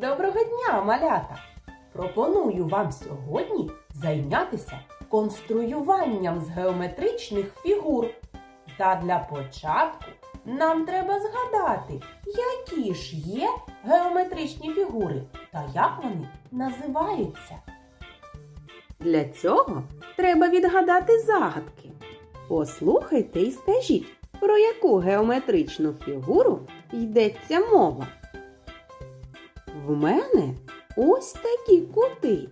Доброго дня, малята! Пропоную вам сьогодні зайнятися конструюванням з геометричних фігур. Та для початку нам треба згадати, які ж є геометричні фігури та як вони називаються. Для цього треба відгадати загадки. Послухайте і скажіть, про яку геометричну фігуру йдеться мова. В мене ось такі кути.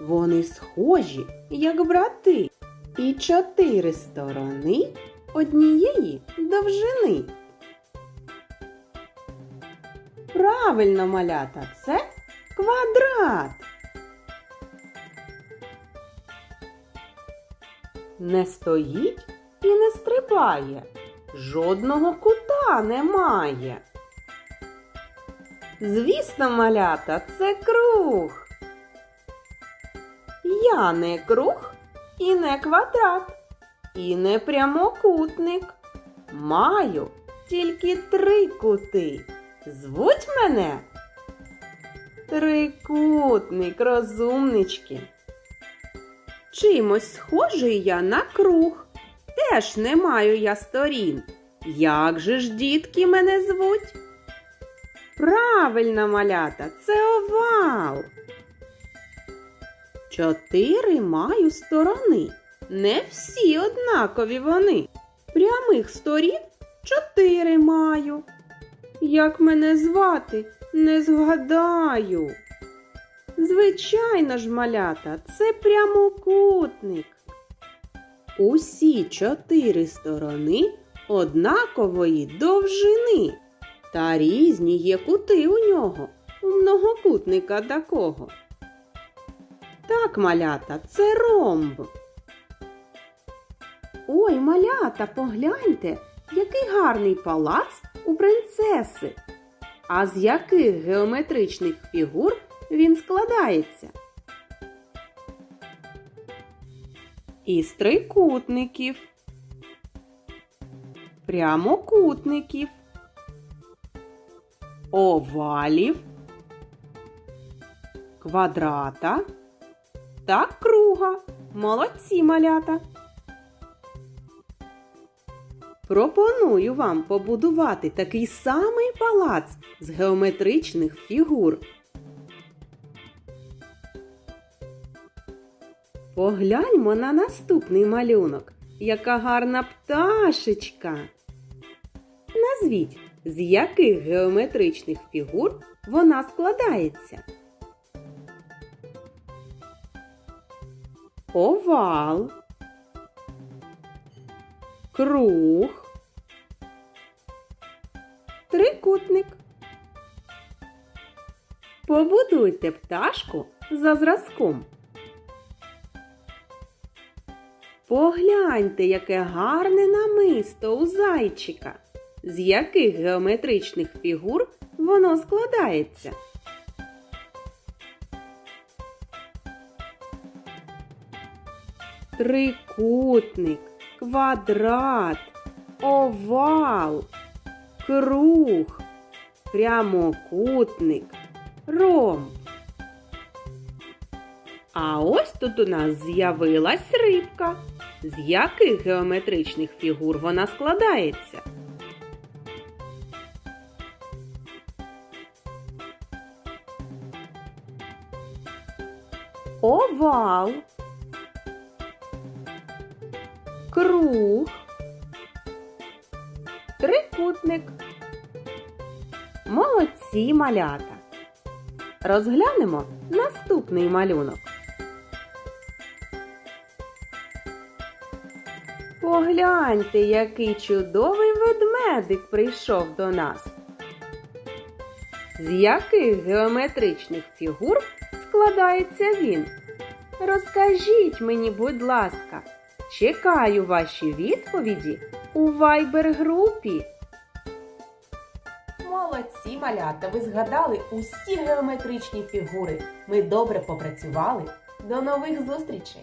Вони схожі, як брати, і чотири сторони однієї довжини. Правильно, малята, це квадрат. Не стоїть і не стрибає, жодного кута немає. Звісно, малята, це круг. Я не круг і не квадрат, і не прямокутник. Маю тільки три кути. Звуть мене Трикутник, розумнички. Чимось схожий я на круг. Теж не маю я сторін. Як же ж дітки мене звуть? Правильно, малята, це овал. Чотири маю сторони. Не всі однакові вони. Прямих сторін чотири маю. Як мене звати, не згадаю. Звичайно ж, малята, це прямокутник. Усі чотири сторони однакової довжини. Та різні є кути у нього, у многокутника такого. Так, малята, це ромб. Ой, малята, погляньте, який гарний палац у принцеси. А з яких геометричних фігур він складається? Із трикутників, прямокутників, овалів, квадрата та круга. Молодці малята. Пропоную вам побудувати такий самий палац з геометричних фігур. Погляньмо на наступний малюнок. Яка гарна пташечка. Назвіть, з яких геометричних фігур вона складається. Овал, круг, трикутник. Побудуйте пташку за зразком. Погляньте, яке гарне намисто у зайчика. З яких геометричних фігур воно складається? Трикутник, квадрат, овал, круг, прямокутник, ромб. А ось тут у нас з'явилась рибка. З яких геометричних фігур вона складається? Овал, круг, трикутник. Молодці малята. Розглянемо наступний малюнок. Погляньте, який чудовий ведмедик прийшов до нас. З яких геометричних фігур складається він? Розкажіть мені, будь ласка, чекаю ваші відповіді у вайбер-групі. Молодці, малята! Ви згадали усі геометричні фігури. Ми добре попрацювали. До нових зустрічей!